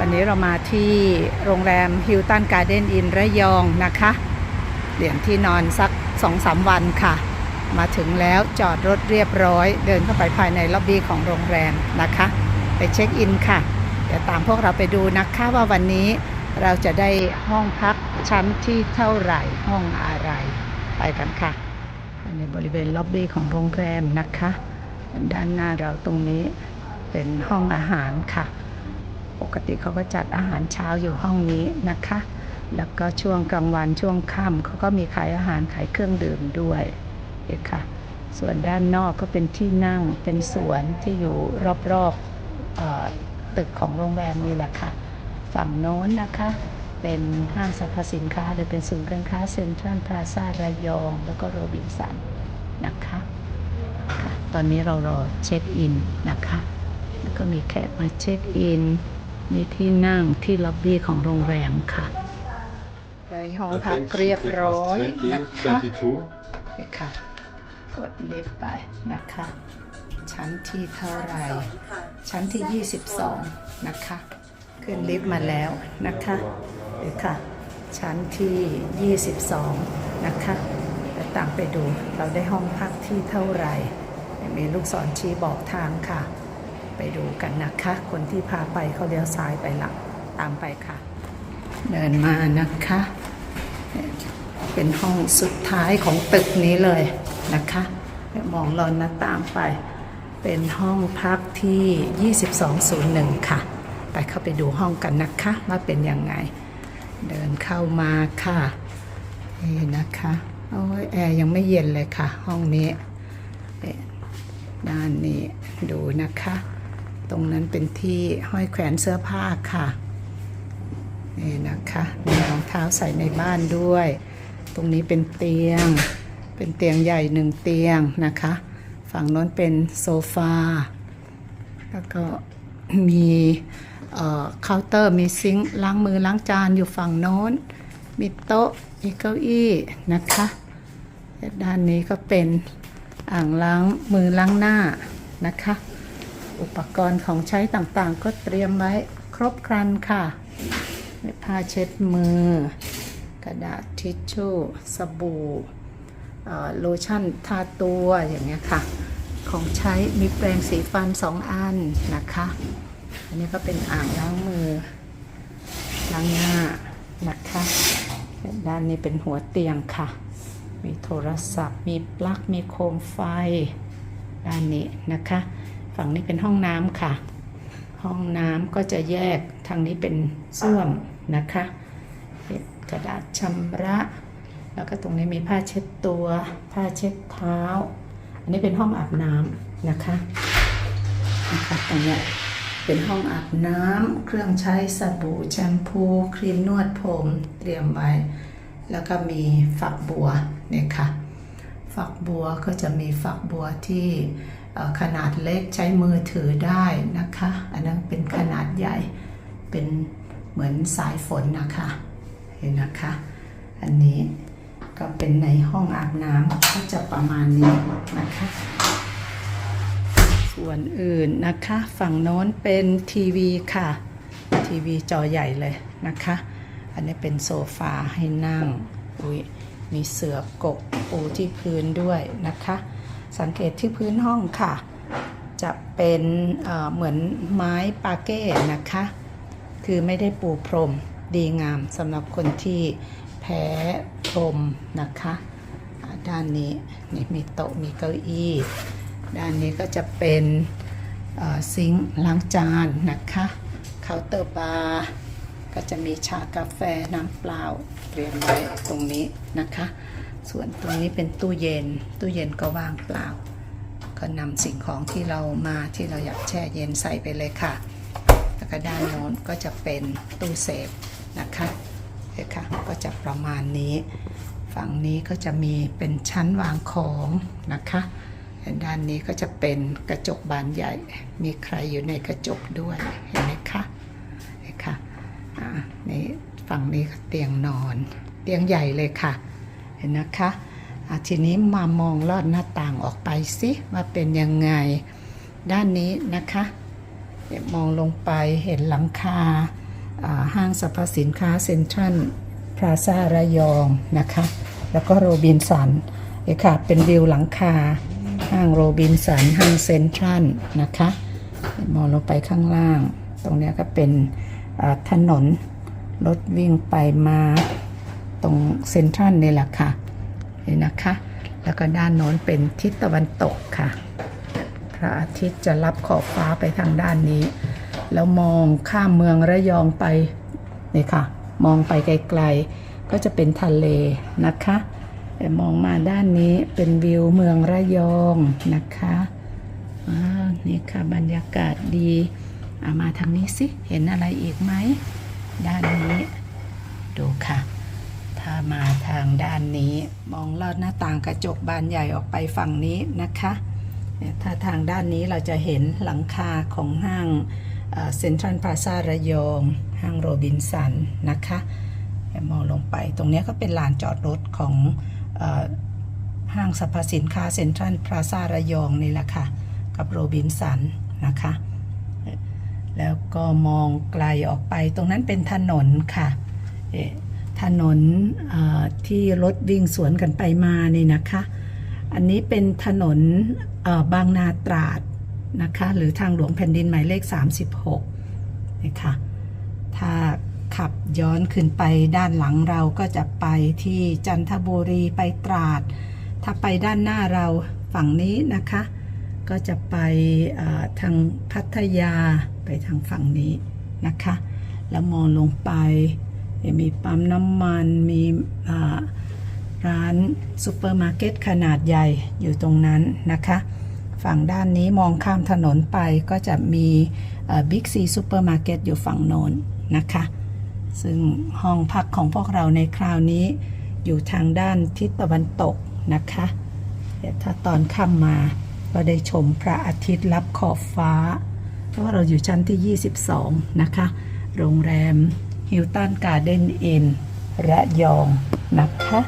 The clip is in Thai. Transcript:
วันนี้เรามาที่โรงแรมฮิลตันการ์เด้นอินระยองนะคะเปลี่ยนที่นอนสัก2อสาวันค่ะ มาถึงแล้วจอดรถเรียบร้อย เดินเข้าไปภายในล็อบบี้ของโรงแรมนะคะ ไปเช็คอินค่ะ เดี๋ยวตามพวกเราไปดูนะคะว่าวันนี้เราจะได้ห้องพักชั้นที่เท่าไหร่ห้องอะไร ไปกันค่ะ ในบริเวณล็อบบี้ของโรงแรมนะคะ ด้านหน้าเราตรงนี้เป็นห้องอาหารค่ะ ปกติเขาก็จัดอาหารเช้าอยู่ห้องนี้นะคะ แล้วก็ช่วงกลางวันช่วงค่ำเขาก็มีขายอาหารขายเครื่องดื่มด้วยเอกค่ะ ส่วนด้านนอกก็เป็นที่นั่งเป็นสวนที่อยู่รอบๆตึกของโรงแรมนี่แหละค่ะ ฝั่งโน้นนะคะเป็นห้างสรรพสินค้าหรือเป็นศูนย์การค้าเซ็นทรัลพลาซาระยอง แล้วก็โรบินสันนะคะคะตอนนี้เรารอเช็คอินนะคะ แล้วก็มีแขกมาเช็คอิน มีที่นั่งที่ล็อบบี้ของโรงแรมค่ะได้ห้องพักเรียบร้อยนะคะค่ะกดลิฟต์ไปนะคะ ชั้นที่เท่าไหร่ ชั้นที่ 22 นะคะ ขึ้นลิฟต์มาแล้วนะคะนี่ค่ะ ชั้นที่ 22 นะคะเดี๋ยวตามไปดูเราได้ห้องพักที่เท่าไหร่ มีลูกศรชี้บอกทางค่ะ ไปดูกันนะคะ คนที่พาไปเขาเลี้ยวซ้ายไปหลังตามไปค่ะ เดินมานะคะ เป็นห้องสุดท้ายของตึกนี้เลยนะคะมองลอนนะตามไป เป็นห้องพักที่ 2201 ค่ะ ไปเข้าไปดูห้องกันนะคะว่าเป็นยังไง เดินเข้ามาค่ะนี่นะคะโอ้ยแอร์ยังไม่เย็นเลยค่ะ ห้องนี้ด้านนี้ดูนะคะ ตรงนั้นเป็นที่ห้อยแขวนเสื้อผ้าค่ะนี่นะคะมีรองเท้าใส่ในบ้านด้วย ตรงนี้เป็นเตียง เป็นเตียงใหญ่หนึ่งเตียงนะคะ ฝั่งโน้นเป็นโซฟา แล้วก็มีเคาน์เตอร์มีซิงค์ล้างมือล้างจานอยู่ฝั่งโน้น มีโต๊ะมีเก้าอี้นะคะด้านนี้ก็เป็นอ่างล้างมือล้างหน้านะคะ อุปกรณ์ของใช้ต่างๆ ก็เตรียมไว้ครบครันค่ะมีผ้าเช็ดมือ กระดาษทิชชู่สบู่โลชั่นทาตัวอย่างเงี้ยค่ะ ของใช้มีแปรงสีฟันสองอันนะคะ อันนี้ก็เป็นอ่างล้างมือล้างหน้านะคะด้านนี้เป็นหัวเตียงค่ะ มีโทรศัพท์ มีปลั๊ก มีโคมไฟ ด้านนี้นะคะ ฝั่งนี้เป็นห้องน้ำค่ะ ห้องน้ำก็จะแยกทางนี้เป็นส้วมนะคะ กระดาษชำระ แล้วก็ตรงนี้มีผ้าเช็ดตัว ผ้าเช็ดเท้า อันนี้เป็นห้องอาบน้ำนะคะนะคะตรงนี้เป็นห้องอาบน้ำเครื่องใช้สบู่แชมพูครีมนวดผมเตรียมไว้ แล้วก็มีฝักบัวเนี่ยค่ะ ฝักบัวก็จะมีฝักบัวที่ ขนาดเล็กใช้มือถือได้นะคะ อันนั้นเป็นขนาดใหญ่เป็นเหมือนสายฝนนะคะ เห็นนะคะ อันนี้ก็เป็นในห้องอาบน้ำก็จะประมาณนี้นะคะ ส่วนอื่นนะคะ ฝั่งโน้นเป็นทีวีค่ะ ทีวีจอใหญ่เลยนะคะ อันนี้เป็นโซฟาให้นั่ง อุ้ยมีเสือกกปูที่พื้นด้วยนะคะ สังเกตที่พื้นห้องค่ะ จะเป็นเเหมือนไม้ปาเก้นะคะ คือไม่ได้ปูพรมดีงามสำหรับคนที่แพ้พรมนะคะ ด้านนี้นี่มีโต๊ะมีเก้าอี้ ด้านนี้ก็จะเป็นซิงค์ล้างจานนะคะเคาน์เตอร์บาร์ก็จะมีชากาแฟน้ำเปล่าเตรียมไว้ตรงนี้นะคะ ส่วนตรงนี้เป็นตู้เย็น ตู้เย็นก็ว่างเปล่า ก็นำสิ่งของที่เรามาที่เราอยากแช่เย็นใส่ไปเลยค่ะ แล้วก็ด้านโน้นก็จะเป็นตู้เซฟนะคะเนี่ยค่ะ ก็จะประมาณนี้ ฝั่งนี้ก็จะมีเป็นชั้นวางของนะคะด้านนี้ก็จะเป็นกระจกบานใหญ่ มีใครอยู่ในกระจกด้วย เห็นไหมคะเนี่ยค่ะนี่ฝั่งนี้ก็เตียงนอน เตียงใหญ่เลยค่ะ เห็นนะคะทีนี้มามองลอดหน้าต่างออกไปสิว่าเป็นยังไงด้านนี้นะคะเดี๋ยวมองลงไปเห็นหลังคาห้างสรรพสินค้าเซ็นทรัลพลาซาระยองนะคะ แล้วก็โรบินสันเนี่ยค่ะเป็นวิวหลังคา ห้างโรบินสันห้างเซ็นทรัลนะคะ มองลงไปข้างล่าง ตรงนี้ก็เป็นถนนรถวิ่งไปมา ตรงเซ็นทรัลนี่แหละค่ะนี่นะคะ แล้วก็ด้านโน้นเป็นทิศตะวันตกค่ะ พระอาทิตย์จะรับขอบฟ้าไปทางด้านนี้ แล้วมองข้ามเมืองระยองไปนี่ค่ะ มองไปไกลๆ ก็จะเป็นทะเลนะคะแต่มองมาด้านนี้เป็นวิวเมืองระยองนะคะอ่านี่ค่ะบรรยากาศดีามาทางนี้สิ เห็นอะไรอีกไหม ด้านนี้ ดูค่ะามาทางด้านนี้มองลอดหน้าต่างกระจกบานใหญ่ออกไปฝั่งนี้นะคะเนี่ยถ้าทางด้านนี้เราจะเห็นหลังคาของห้างเซ็นทรัลพลาซาระยอง ห้างโรบินสันนะคะเนี่ยมองลงไปตรงนี้ก็เป็นลานจอดรถของอห้างสรรพสินค้าเซ็นทรัลพลาซาระยองนี่แหละค่ะ กับโรบินสันนะคะ แล้วก็มองไกลออกไปตรงนั้นเป็นถนนค่ะเอ่อ ถนนที่รถวิ่งสวนกันไปมาเนี่ยนะคะ อันนี้เป็นถนนบางนาตราดนะคะ หรือทางหลวงแผ่นดินหมายเลข 36นะคะถ้าขับย้อนขึ้นไปด้านหลังเราก็จะไปที่จันทบุรีไปตราด ถ้าไปด้านหน้าเราฝั่งนี้นะคะ ก็จะไปทางพัทยาไปทางฝั่งนี้นะคะ แล้วมองลงไป มีปั๊มน้ำมันมีร้านซูเปอร์มาร์เก็ตขนาดใหญ่อยู่ตรงนั้นนะคะ ฝั่งด้านนี้มองข้ามถนนไปก็จะมีบิ๊กซีซูเปอร์มาร์เก็ตอยู่ฝั่งโน้นนะคะ ซึ่งห้องพักของพวกเราในคราวนี้อยู่ทางด้านทิศตะวันตกนะคะเดี๋ยวถ้าตอนค่ำมาก็ได้ชมพระอาทิตย์รับขอบฟ้า เพราะว่าเราอยู่ชั้นที่ 22 นะคะ โรงแรม ฮิลตันการ์เด้นอินระยองนะคะ